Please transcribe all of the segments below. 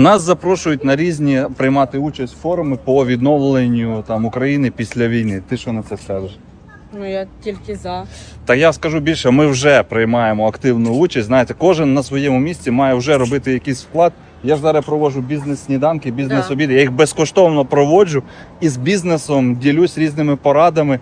Нас запрошують на різні приймати участь в форуми по відновленню там України після війни. Ти що на це скажеш? Ну я тільки за. Та я скажу більше, ми вже приймаємо активну участь. Знаєте, кожен на своєму місці має вже робити якийсь вклад. Я ж зараз проводжу бізнес-сніданки, бізнес-обіди. Я їх безкоштовно проводжу і з бізнесом ділюсь різними порадами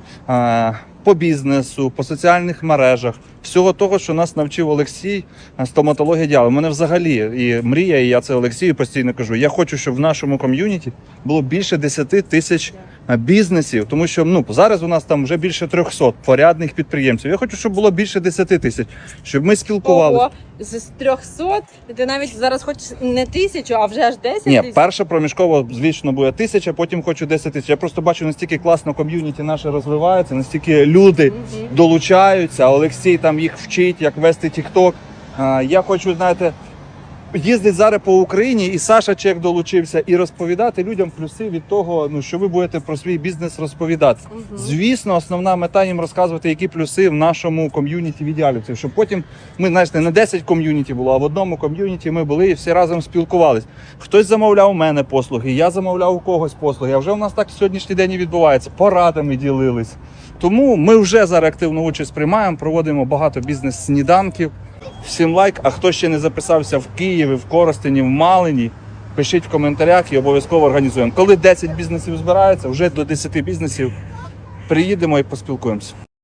по бізнесу, по соціальних мережах, всього того, що нас навчив Олексій, стоматологія діяла. У мене взагалі і мрія, і я це Олексію постійно кажу. Я хочу, щоб в нашому ком'юніті було більше 10 тисяч бізнесів, тому що ну зараз у нас там вже більше 300 порядних підприємців. Я хочу, щоб було більше 10 тисяч, щоб ми спілкувалися. З 300, ти навіть зараз хочеш не тисячу, а вже аж 10 Ні, перша проміжково, звісно, буде тисяча, потім хочу 10 тисяч. Я просто бачу, настільки класно ком'юніті наше розвивається, настільки люди Мгм. долучаються. Олексій там їх вчить, як вести Тікток. Я хочу, знаєте, їздити зараз по Україні, і Саша Чек долучився, і розповідати людям плюси від того, ну що ви будете про свій бізнес розповідати. Мгм. Звісно, основна мета їм розказувати, які плюси в нашому ком'юніті відділівців, щоб потім ми знаєте, не 10 ком'юніті було, а в одному ком'юніті ми були і всі разом спілкувались. Хтось замовляв у мене послуги, я замовляв у когось послуги. А вже у нас так сьогоднішній день і відбувається. Порадами ділились. Тому ми вже зараз активну участь приймаємо, проводимо багато бізнес-сніданків. Всім лайк. А хто ще не записався в Києві, в Коростені, в Малині, пишіть в коментарях і обов'язково організуємо. Коли 10 бізнесів збирається, вже до 10 бізнесів приїдемо і поспілкуємося.